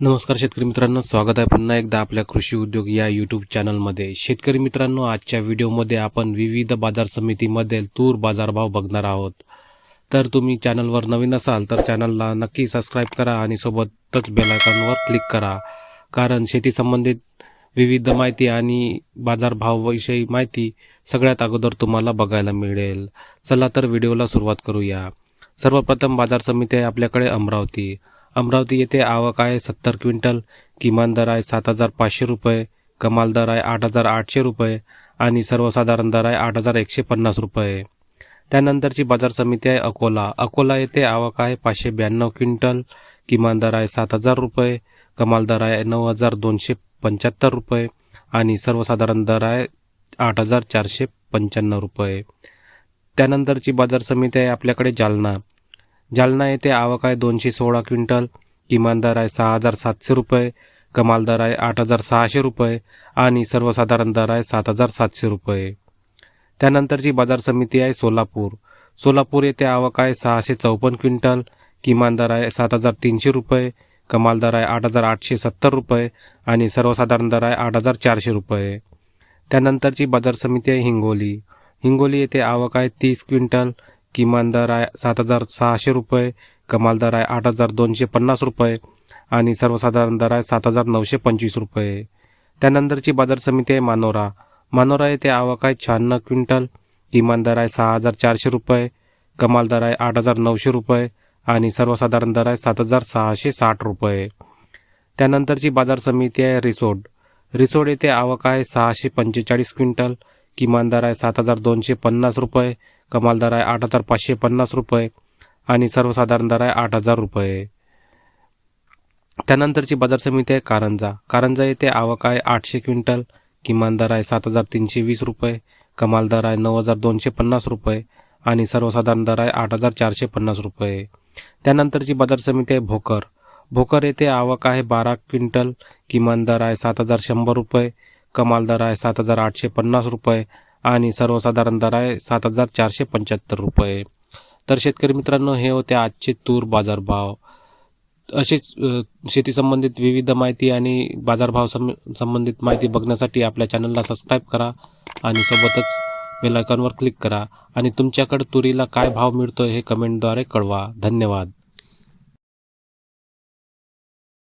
नमस्कार शेतकरी मित्रांनो स्वागत आहे पुन्हा एकदा आपल्या कृषी उद्योग या यूट्यूब चॅनलमध्ये शेतकरी मित्रांनो आजच्या व्हिडिओमध्ये आपण विविध बाजार समितीमध्ये तूर बाजारभाव बघणार आहोत. तर तुम्ही चॅनलवर नवीन असाल तर चॅनलला नक्की सबस्क्राईब करा आणि सोबतच बेलायकॉनवर क्लिक करा. कारण शेती संबंधित विविध माहिती आणि बाजारभावाविषयी माहिती सगळ्यात अगोदर तुम्हाला बघायला मिळेल. चला तर व्हिडिओला सुरुवात करूया. सर्वप्रथम बाजार समिती आहे आपल्याकडे अमरावती. अमरावती येथे आवक आहे सत्तर क्विंटल किमान दर आहे सात हजार पाचशे रुपये कमाल दर आहे आठ हजार आठशे रुपये आणि सर्वसाधारण दर आहे आठ हजार एकशे पन्नास रुपये. त्यानंतरची बाजार समिती आहे अकोला. अकोला येथे आवक आहे पाचशे ब्याण्णव क्विंटल किमान दर आहे सात हजार रुपये कमाल दर आहे नऊ हजार दोनशे पंच्याहत्तर रुपये आणि सर्वसाधारण दर आहे आठ हजार चारशे पंच्याण्णव रुपये. त्यानंतरची बाजार समिती आहे आपल्याकडे जालना. जालना येथे आवक आहे दोनशे सोळा क्विंटल किमान दर आहे सहा हजार सातशे रुपये कमाल दर आहे आठ हजार सहाशे रुपये आणि सर्वसाधारण दर आहे सात हजार सातशे रुपये. त्यानंतरची बाजार समिती आहे सोलापूर. सोलापूर येथे आवक आहे सहाशे चौपन्न क्विंटल किमान दर आहे सात हजार तीनशे रुपये कमाल दर आहे आठ हजार आठशे सत्तर रुपये आणि सर्वसाधारण दर आहे आठ हजार चारशे रुपये. त्यानंतरची बाजार समिती आहे हिंगोली. हिंगोली येथे आवक आहे तीस क्विंटल किमान दर आहे सात हजार सहाशे रुपये कमाल दर आहे आठ हजार दोनशे पन्नास रुपये आणि सर्वसाधारण दर आहे सात हजार नऊशे पंचवीस रुपये. त्यानंतरची बाजार समिती आहे मानोरा. मानोरा येथे आवक आहे शहाण्णव क्विंटल किमान दर आहे सहा हजार चारशे रुपये कमाल दर आहे आठ हजार नऊशे रुपये आणि सर्वसाधारण दर आहे सात हजार सहाशे साठ रुपये. त्यानंतरची बाजार समिती आहे रिसोड. रिसोड येथे आवक आहे सहाशे पंचेचाळीस क्विंटल किमान दर आहे सात हजार दोनशे पन्नास रुपये कमाल दर आहे आठ हजार पाचशे पन्नास रुपये आणि सर्वसाधारण दर आहे आठ हजार रुपये. त्यानंतरची बाजार समिती आहे कारंजा. कारंजा येथे आवक आहे आठशे क्विंटल किमान दर आहे सात हजार तीनशे वीस रुपये कमाल दर आहे नऊ हजार दोनशे पन्नास रुपये आणि सर्वसाधारण दर आहे आठ हजार चारशे पन्नास रुपये. त्यानंतरची बाजार समिती आहे भोकर. भोकर येथे आवक आहे बारा क्विंटल किमान दर आहे सात हजार शंभर रुपये कमाल दर आहे सात हजार आठशे पन्नास रुपये आणि सर्वसाधारण दर आहे सात हजार चारशे पंच्याहत्तर रुपये. तर शेतकरी मित्रांनो हे होते आजचे तूर बाजारभाव. असेच शेती संबंधित विविध माहिती आणि बाजारभाव सं संबंधित माहिती बघण्यासाठी आपल्या चॅनलला सबस्क्राईब करा आणि सोबतच बेलायकॉनवर क्लिक करा. आणि तुमच्याकडे तुरीला काय भाव मिळतो हे कमेंटद्वारे कळवा. धन्यवाद.